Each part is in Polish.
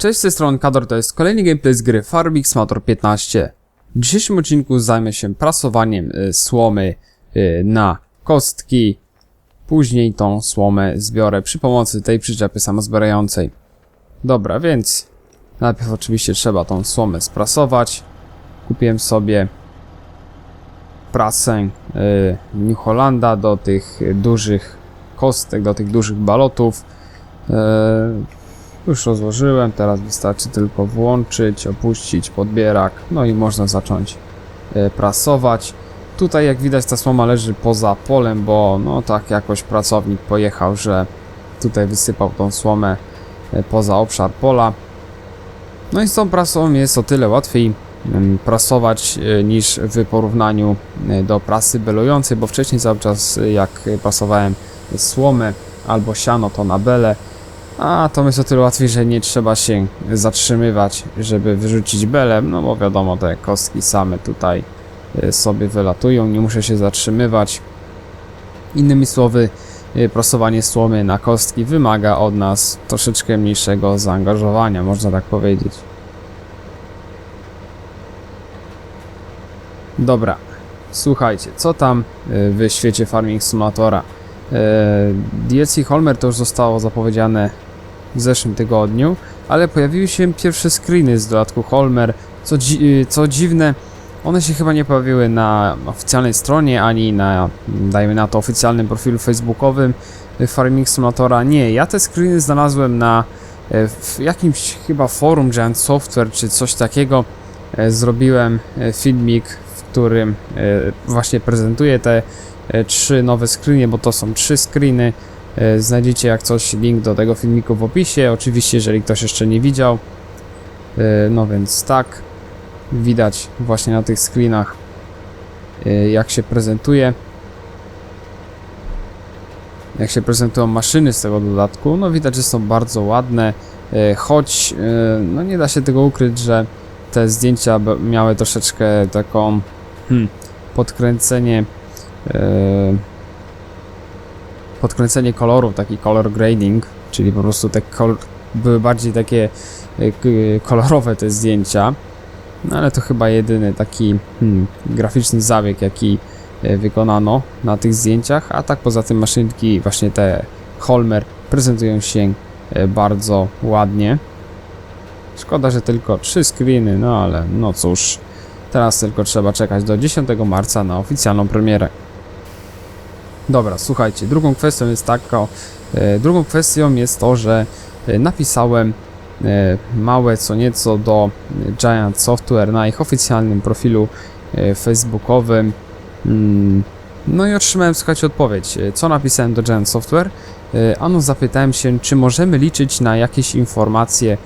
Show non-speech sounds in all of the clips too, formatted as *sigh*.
Cześć, z tej strony Kador, to jest kolejny gameplay z gry Farming Simulator 15. W dzisiejszym odcinku zajmę się prasowaniem y, słomy y, na kostki. Później tą słomę zbiorę przy pomocy tej przyczepy samozbierającej. Dobra, więc najpierw oczywiście trzeba tą słomę sprasować. Kupiłem sobie prasę y, New Hollanda do tych dużych kostek, do tych dużych balotów. Y, już rozłożyłem, teraz wystarczy tylko włączyć, opuścić podbierak, no i można zacząć e, prasować. Tutaj jak widać ta słoma leży poza polem, bo no tak jakoś pracownik pojechał, że tutaj wysypał tą słomę e, poza obszar pola. No i z tą prasą jest o tyle łatwiej mm, prasować e, niż w porównaniu do prasy belującej, bo wcześniej cały czas jak prasowałem słomę albo siano to na bele, a to jest o tyle łatwiej, że nie trzeba się zatrzymywać, żeby wyrzucić belem, no bo wiadomo, te kostki same tutaj y, sobie wylatują, nie muszę się zatrzymywać. Innymi słowy, y, prasowanie słomy na kostki wymaga od nas troszeczkę mniejszego zaangażowania, można tak powiedzieć. Dobra, słuchajcie, co tam y, w świecie Farming Simulatora? E, DLC Holmer to już zostało zapowiedziane w zeszłym tygodniu, ale pojawiły się pierwsze screeny z dodatku Holmer. Co, dzi co dziwne, one się chyba nie pojawiły na oficjalnej stronie, ani na, dajmy na to, oficjalnym profilu facebookowym Farming Simulatora. Nie, ja te screeny znalazłem na e, w jakimś chyba forum Giant Software czy coś takiego. E, Zrobiłem filmik, w którym właśnie prezentuję te trzy nowe screeny, bo to są trzy screeny. E, Znajdziecie jak coś link do tego filmiku w opisie. Oczywiście, jeżeli ktoś jeszcze nie widział. E, No więc tak, widać właśnie na tych screenach e, jak się prezentuje. Jak się prezentują maszyny z tego dodatku. No widać, że są bardzo ładne, e, choć e, no nie da się tego ukryć, że te zdjęcia miały troszeczkę taką hmm, podkręcenie e, podkręcenie kolorów, taki color grading, czyli po prostu te kol- były bardziej takie e, kolorowe te zdjęcia. No ale to chyba jedyny taki hmm, graficzny zabieg, jaki e, wykonano na tych zdjęciach, a tak poza tym maszynki, właśnie te Holmer prezentują się e, bardzo ładnie. Szkoda, że tylko trzy screeny, no ale no cóż, teraz tylko trzeba czekać do 10 marca na oficjalną premierę. Dobra, słuchajcie, drugą kwestią jest taka, e, drugą kwestią jest to, że e, napisałem e, małe co nieco do Giant Software na ich oficjalnym profilu facebookowym. Mm, No i otrzymałem, słuchajcie, odpowiedź. Co napisałem do Giant Software? Ano zapytałem się, czy możemy liczyć na jakieś informacje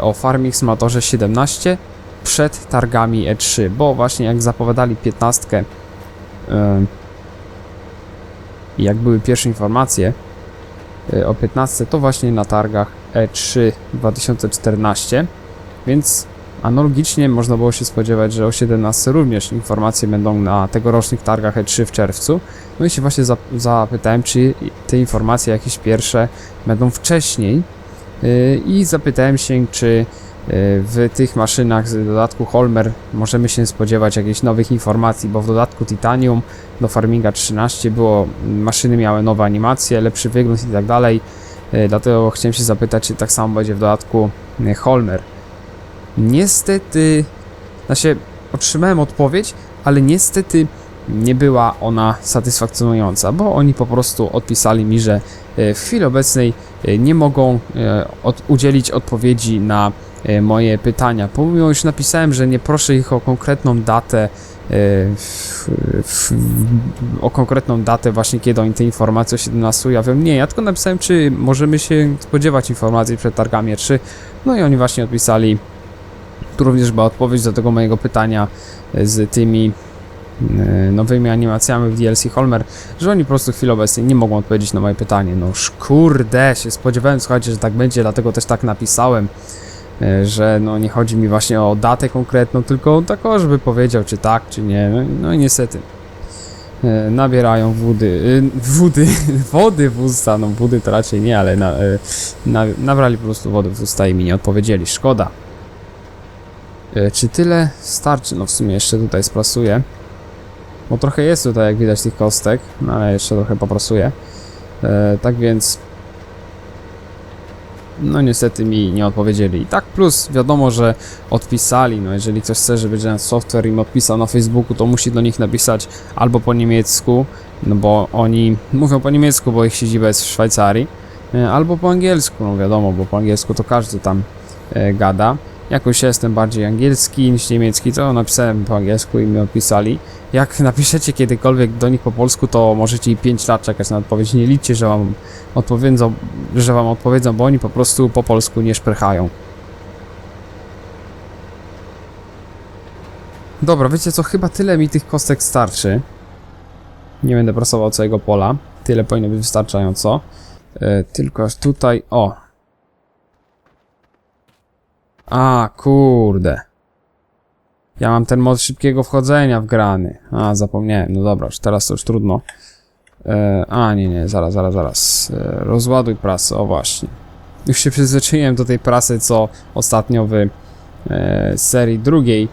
o Farming Simulatorze 17 przed targami E3, bo właśnie jak zapowiadali 15 e, i jak były pierwsze informacje e, o 15, to właśnie na targach E3 2014, więc analogicznie można było się spodziewać, że o 17 również informacje będą na tegorocznych targach E3 w czerwcu. No i się właśnie zap- zapytałem, czy te informacje jakieś pierwsze będą wcześniej Yy, i zapytałem się, czy w tych maszynach z dodatku Holmer możemy się spodziewać jakichś nowych informacji, bo w dodatku Titanium do Farminga 13 było, maszyny miały nowe animacje, lepszy wygląd i tak dalej. Yy, Dlatego chciałem się zapytać, czy tak samo będzie w dodatku yy, Holmer. Niestety, znaczy otrzymałem odpowiedź, ale niestety nie była ona satysfakcjonująca, bo oni po prostu odpisali mi, że e, w chwili obecnej e, nie mogą e, od, udzielić odpowiedzi na e, moje pytania. Pomimo już napisałem, że nie proszę ich o konkretną datę, e, o konkretną datę właśnie kiedy oni te informacje o 17 ujawnią. Nie, ja tylko napisałem, czy możemy się spodziewać informacji przed targami 3. No i oni właśnie odpisali, tu również była odpowiedź do tego mojego pytania e, z tymi e, nowymi animacjami w DLC Holmer, że oni po prostu w chwili nie mogą odpowiedzieć na moje pytanie. No kurde, się spodziewałem, słuchajcie, że tak będzie, dlatego też tak napisałem, e, że no nie chodzi mi właśnie o datę konkretną, tylko tak o, żeby powiedział, czy tak, czy nie. No, no i niestety. e, nabierają wody, e, wody, *laughs* wody w usta, no wody to raczej nie, ale na, e, na, nabrali po prostu wody w usta i mi nie odpowiedzieli, szkoda. E, Czy tyle starczy? No w sumie jeszcze tutaj sprasuję. Bo trochę jest tutaj, jak widać, tych kostek, no ale jeszcze trochę poprasuję. E, tak więc... No niestety mi nie odpowiedzieli. I tak plus wiadomo, że odpisali, no jeżeli ktoś chce, żeby Giant Software im odpisał na Facebooku, to musi do nich napisać albo po niemiecku, no bo oni mówią po niemiecku, bo ich siedziba jest w Szwajcarii, e, albo po angielsku, no wiadomo, bo po angielsku to każdy tam e, gada. Jakoś ja jestem bardziej angielski niż niemiecki, to napisałem po angielsku i mi odpisali. Jak *laughs* napiszecie kiedykolwiek do nich po polsku, to możecie i 5 lat czekać na odpowiedź. Nie liczcie, że wam odpowiedzą, że wam odpowiedzą, bo oni po prostu po polsku nie szprychają. Dobra, wiecie co, chyba tyle mi tych kostek starczy. Nie będę prasował całego pola. Tyle powinno być wystarczająco. E, tylko aż tutaj, o. A, kurde. Ja mam ten mod szybkiego wchodzenia wgrany. A, zapomniałem. No dobra, już teraz to już trudno. E, a, nie, nie, zaraz, zaraz, zaraz. E, rozładuj prasę, o właśnie. Już się przyzwyczaiłem do tej prasy, co ostatnio w e, serii drugiej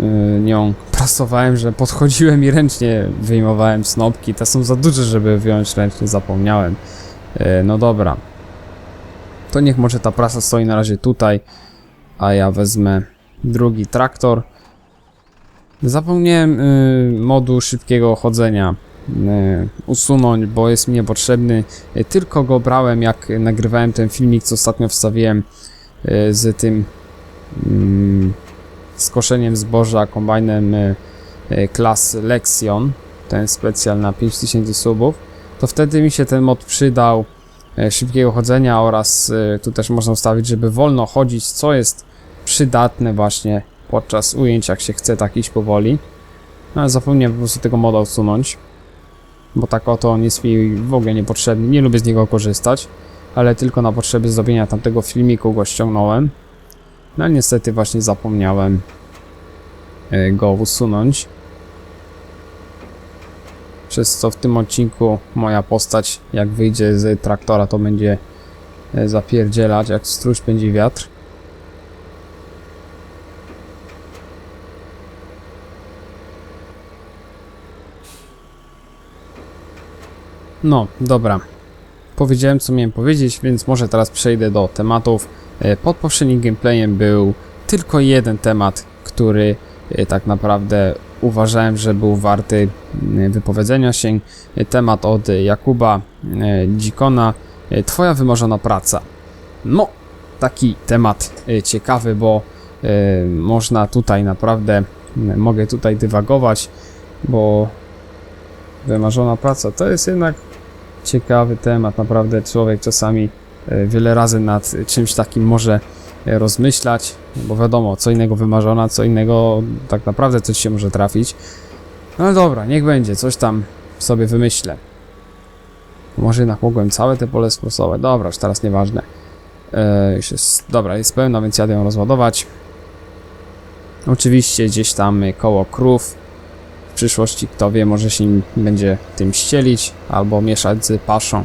e, nią prasowałem, że podchodziłem i ręcznie wyjmowałem snopki. Te są za duże, żeby wyjąć ręcznie, zapomniałem. E, no dobra. To niech może ta prasa stoi na razie tutaj, a ja wezmę drugi traktor. Zapomniałem y, modu szybkiego chodzenia y, usunąć, bo jest mi niepotrzebny. Y, tylko go brałem, jak nagrywałem ten filmik, co ostatnio wstawiłem y, z tym mm, skoszeniem zboża kombajnem y, y, klas Lexion, ten specjal na 5000 subów, to wtedy mi się ten mod przydał y, szybkiego chodzenia oraz y, tu też można ustawić, żeby wolno chodzić, co jest przydatne właśnie podczas ujęć, jak się chce tak iść powoli. No ale zapomniałem po prostu tego moda usunąć, bo tak oto on jest mi w ogóle niepotrzebny, nie lubię z niego korzystać, ale tylko na potrzeby zrobienia tamtego filmiku go ściągnąłem. No niestety właśnie zapomniałem e, go usunąć. Przez co w tym odcinku moja postać, jak wyjdzie z traktora, to będzie e, zapierdzielać, jak stróż pędzi wiatr. No, dobra. Powiedziałem, co miałem powiedzieć, więc może teraz przejdę do tematów. E, Pod poprzednim gameplayem był tylko jeden temat, który e, tak naprawdę uważałem, że był warty m, wypowiedzenia się. Temat od Jakuba e, Dzikona. Twoja wymarzona praca. No, taki temat e, ciekawy, bo e, można tutaj naprawdę, m, mogę tutaj dywagować, bo wymarzona praca to jest jednak ciekawy temat. Naprawdę człowiek czasami e, wiele razy nad czymś takim może rozmyślać, bo wiadomo, co innego wymarzona, co innego tak naprawdę coś się może trafić. No dobra, niech będzie, coś tam sobie wymyślę. Może jednak mogłem całe te pole sprostować. Dobra, już teraz nieważne. E, już jest, dobra, jest pełna, więc jadę ją rozładować. Oczywiście gdzieś tam e, koło krów w przyszłości, kto wie, może się będzie tym ścielić albo mieszać z paszą.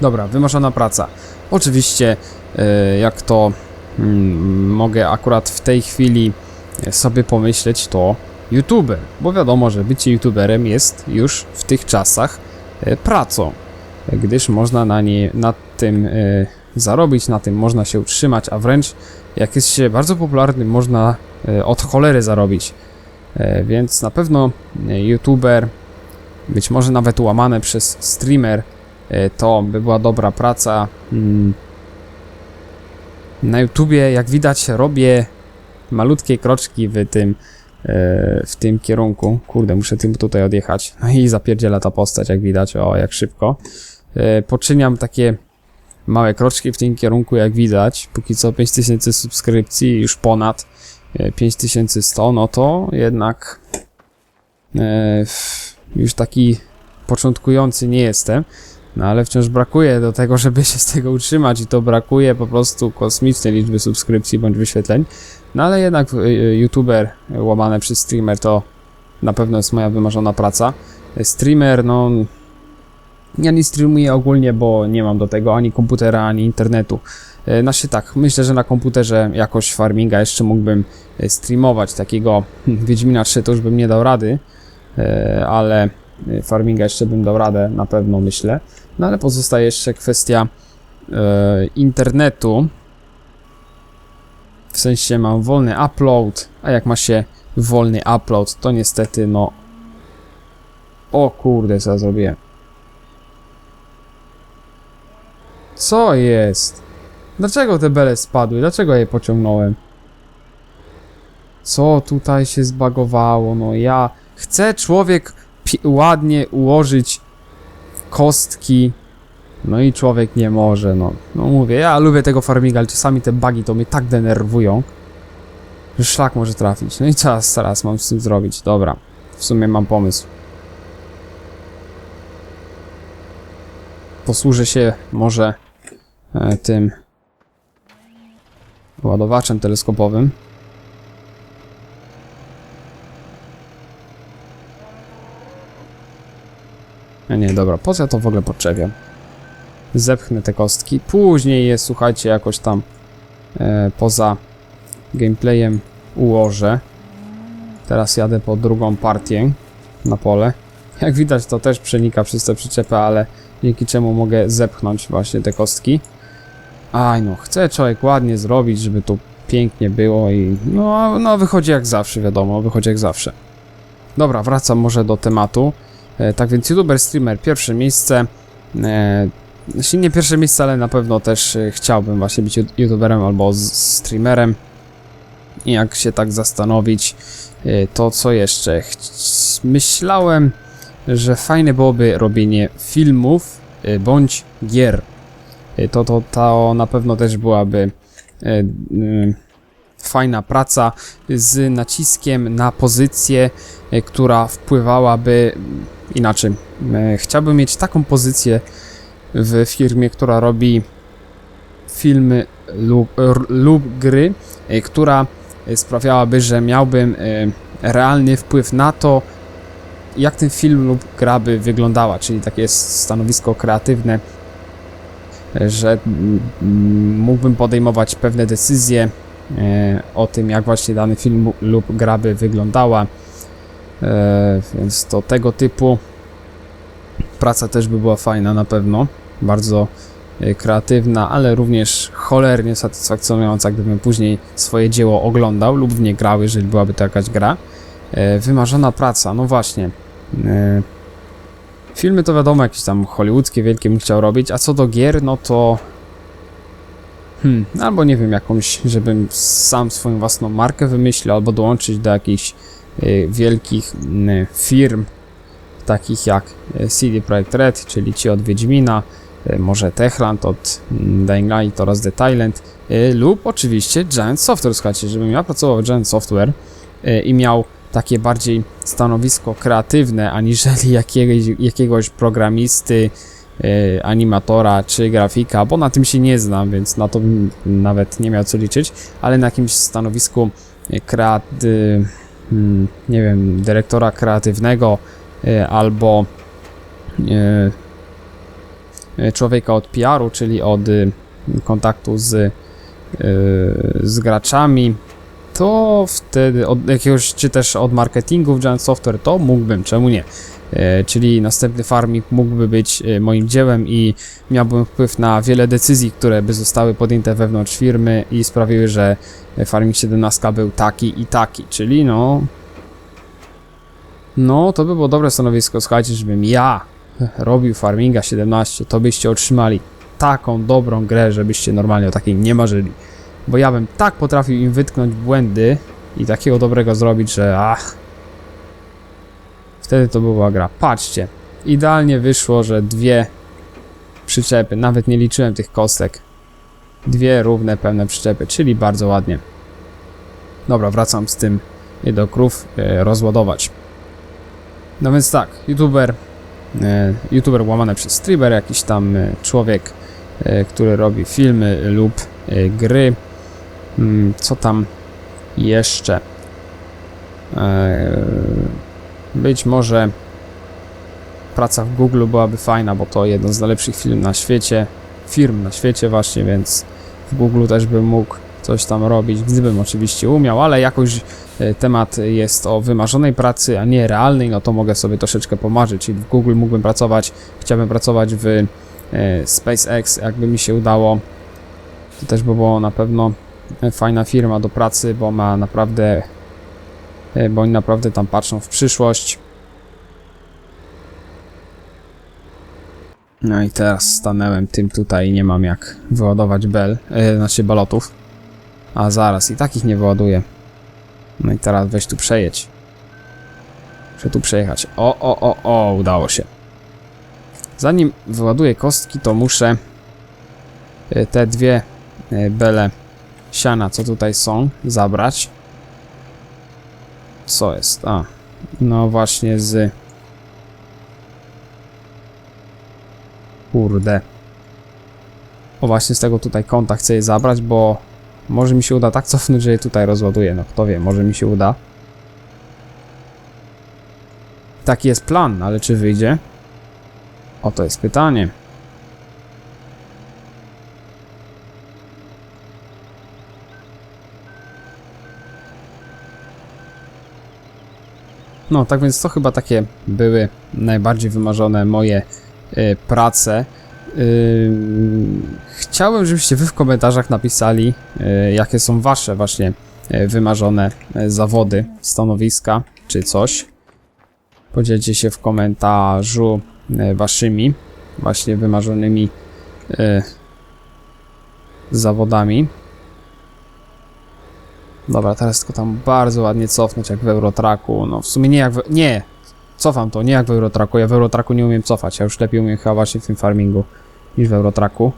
Dobra, wymarzona praca. Oczywiście, e, jak to mm, mogę akurat w tej chwili sobie pomyśleć, to youtuber, bo wiadomo, że bycie youtuberem jest już w tych czasach e, pracą, e, gdyż można na nie, na tym e, zarobić, na tym można się utrzymać, a wręcz jak jest się bardzo popularnym, można e, od cholery zarobić. E, Więc na pewno e, youtuber, być może nawet łamane przez streamer, e, to by była dobra praca. Mm. Na YouTubie, jak widać, robię malutkie kroczki w tym, e, w tym kierunku. Kurde, muszę tym tutaj odjechać. No i zapierdziela ta postać, jak widać, o, jak szybko. E, Poczyniam takie małe kroczki w tym kierunku, jak widać. Póki co 5000 subskrypcji, już ponad e, 5100, no to jednak e, już taki początkujący nie jestem. No ale wciąż brakuje do tego, żeby się z tego utrzymać i to brakuje po prostu kosmicznej liczby subskrypcji bądź wyświetleń. No ale jednak y, y, youtuber łamane przez streamer to na pewno jest moja wymarzona praca. Streamer, no... Ja nie streamuję ogólnie, bo nie mam do tego ani komputera, ani internetu. Znaczy tak, myślę, że na komputerze jakoś farminga jeszcze mógłbym streamować. Takiego *laughs* Wiedźmina 3 to już bym nie dał rady, ale farminga jeszcze bym dał radę, na pewno myślę. No ale pozostaje jeszcze kwestia e, internetu. W sensie mam wolny upload, a jak ma się wolny upload, to niestety no... O kurde, co ja? Co jest? Dlaczego te bele spadły? Dlaczego je pociągnąłem? Co tutaj się zbagowało? No ja... Chcę człowiek ładnie ułożyć kostki. No i człowiek nie może, no. No mówię, ja lubię tego farminga, ale czasami te bugi to mnie tak denerwują, że szlak może trafić. No i co teraz mam z tym zrobić? Dobra, w sumie mam pomysł. Posłużę się może e, tym ładowaczem teleskopowym. Nie, dobra, po co ja to w ogóle podczepiam? Zepchnę te kostki, później je, słuchajcie, jakoś tam e, poza gameplayem ułożę. Teraz jadę po drugą partię na pole. Jak widać, to też przenika przez te przyczepy, ale dzięki czemu mogę zepchnąć właśnie te kostki. Aj no, chce człowiek ładnie zrobić, żeby to pięknie było i no, no wychodzi jak zawsze, wiadomo, wychodzi jak zawsze. Dobra, wracam może do tematu. E, tak więc youtuber, streamer, pierwsze miejsce. E, znaczy nie pierwsze miejsce, ale na pewno też e, chciałbym właśnie być youtuberem albo streamerem. I jak się tak zastanowić, e, to co jeszcze? Myślałem, że fajne byłoby robienie filmów bądź gier. To, to, to na pewno też byłaby fajna praca z naciskiem na pozycję, która wpływałaby inaczej. E, Chciałbym mieć taką pozycję w firmie, która robi filmy lub, lub gry, e, która sprawiałaby, że miałbym e, realny wpływ na to, jak ten film lub gra by wyglądała, czyli takie s- stanowisko kreatywne, że mógłbym podejmować pewne decyzje o tym, jak właśnie dany film lub gra by wyglądała. E, więc to tego typu praca też by była fajna na pewno. Bardzo e, kreatywna, ale również cholernie satysfakcjonująca, gdybym później swoje dzieło oglądał lub w nie grał, jeżeli byłaby to jakaś gra. E, wymarzona praca, no właśnie. Filmy to wiadomo, jakieś tam hollywoodzkie, wielkie bym chciał robić, a co do gier, no to Hmm, albo nie wiem, jakąś, żebym sam swoją własną markę wymyślił, albo dołączyć do jakichś y, wielkich y, firm, takich jak y, CD Projekt Red, czyli ci od Wiedźmina, y, może Techland od mm, Dying Light oraz The Thailand, y, lub oczywiście Giant Software, słuchajcie, żebym ja pracował w Giant Software y, i miał takie bardziej stanowisko kreatywne, aniżeli *laughs* jakiegoś, jakiegoś programisty, animatora czy grafika, bo na tym się nie znam, więc na to bym nawet nie miał co liczyć, ale na jakimś stanowisku kreaty, hmm, nie wiem, dyrektora kreatywnego e, albo e, e, człowieka od PR-u, czyli od y, kontaktu z, y, z graczami, to wtedy od jakiegoś, czy też od marketingu w Giant Software, to mógłbym, czemu nie? E, czyli następny farming mógłby być e, moim dziełem i miałbym wpływ na wiele decyzji, które by zostały podjęte wewnątrz firmy i sprawiły, że e, farming 17 był taki i taki, czyli no... No, to by było dobre stanowisko, słuchajcie, żebym ja robił farminga 17, to byście otrzymali taką dobrą grę, żebyście normalnie o takiej nie marzyli. Bo ja bym tak potrafił im wytknąć błędy i takiego dobrego zrobić, że ach, Wtedy to była gra. Patrzcie, idealnie wyszło, że dwie przyczepy, nawet nie liczyłem tych kostek. Dwie równe, pełne przyczepy, czyli bardzo ładnie. Dobra, wracam z tym do krów e, rozładować. No więc tak, youtuber, e, youtuber łamane przez streamer, jakiś tam e, człowiek, e, który robi filmy lub e, gry. Mm, co tam jeszcze? E, być może praca w Google byłaby fajna, bo to jeden z najlepszych firm na świecie, firm na świecie właśnie, więc w Google też bym mógł coś tam robić, gdybym oczywiście umiał, ale jakoś e, temat jest o wymarzonej pracy, a nie realnej, no to mogę sobie troszeczkę pomarzyć, czyli w Google mógłbym pracować, chciałbym pracować w e, SpaceX, jakby mi się udało, to też by było na pewno fajna firma do pracy, bo ma naprawdę, e, bo oni naprawdę tam patrzą w przyszłość. No i teraz stanęłem tym tutaj i nie mam jak wyładować bel, e, znaczy balotów. A zaraz, i takich nie wyładuję. No i teraz weź tu przejedź. Muszę tu przejechać. O, o, o, o, udało się. Zanim wyładuję kostki, to muszę e, te dwie bele siana, co tutaj są, zabrać. Co jest? A, no właśnie z... Kurde. O właśnie z tego tutaj kąta chcę je zabrać, bo może mi się uda tak cofnąć, że je tutaj rozładuję. No kto wie, może mi się uda. Taki jest plan, ale czy wyjdzie? O to jest pytanie. No, tak więc to chyba takie były najbardziej wymarzone moje y, prace. Y, chciałem, żebyście wy w komentarzach napisali, y, jakie są wasze właśnie wymarzone zawody, stanowiska czy coś. Podzielcie się w komentarzu waszymi właśnie wymarzonymi y, zawodami. Dobra, teraz tylko tam bardzo ładnie cofnąć jak w Eurotraku. No w sumie nie jak w... Nie! Cofam to, nie jak w Eurotraku. Ja w Eurotraku nie umiem cofać. Ja już lepiej umiem chyba właśnie w tym farmingu niż w Eurotraku.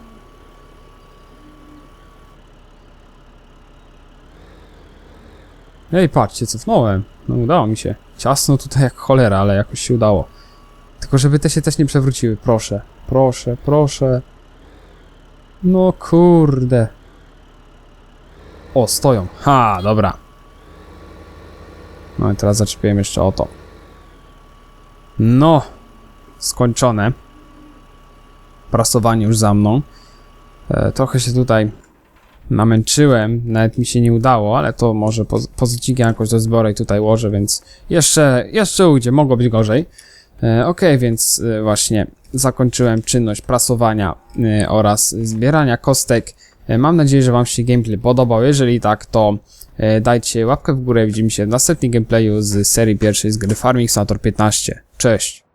Ej, patrzcie, cofnąłem. No udało mi się. Ciasno tutaj jak cholera, ale jakoś się udało. Tylko żeby te się też nie przewróciły. Proszę, proszę, proszę. No kurde. O, stoją. Ha, dobra. No i teraz zaczepiłem jeszcze o to. No, skończone. Prasowanie już za mną. E, trochę się tutaj namęczyłem, nawet mi się nie udało, ale to może poz jakoś do zboru i tutaj łożę, więc jeszcze, jeszcze ujdzie, mogło być gorzej. E, ok, więc e, właśnie zakończyłem czynność prasowania e, oraz zbierania kostek. E, Mam nadzieję, że Wam się gameplay podobał. Jeżeli tak, to e, dajcie łapkę w górę. Widzimy się w następnym gameplayu z serii pierwszej z gry Farming Simulator 15. Cześć!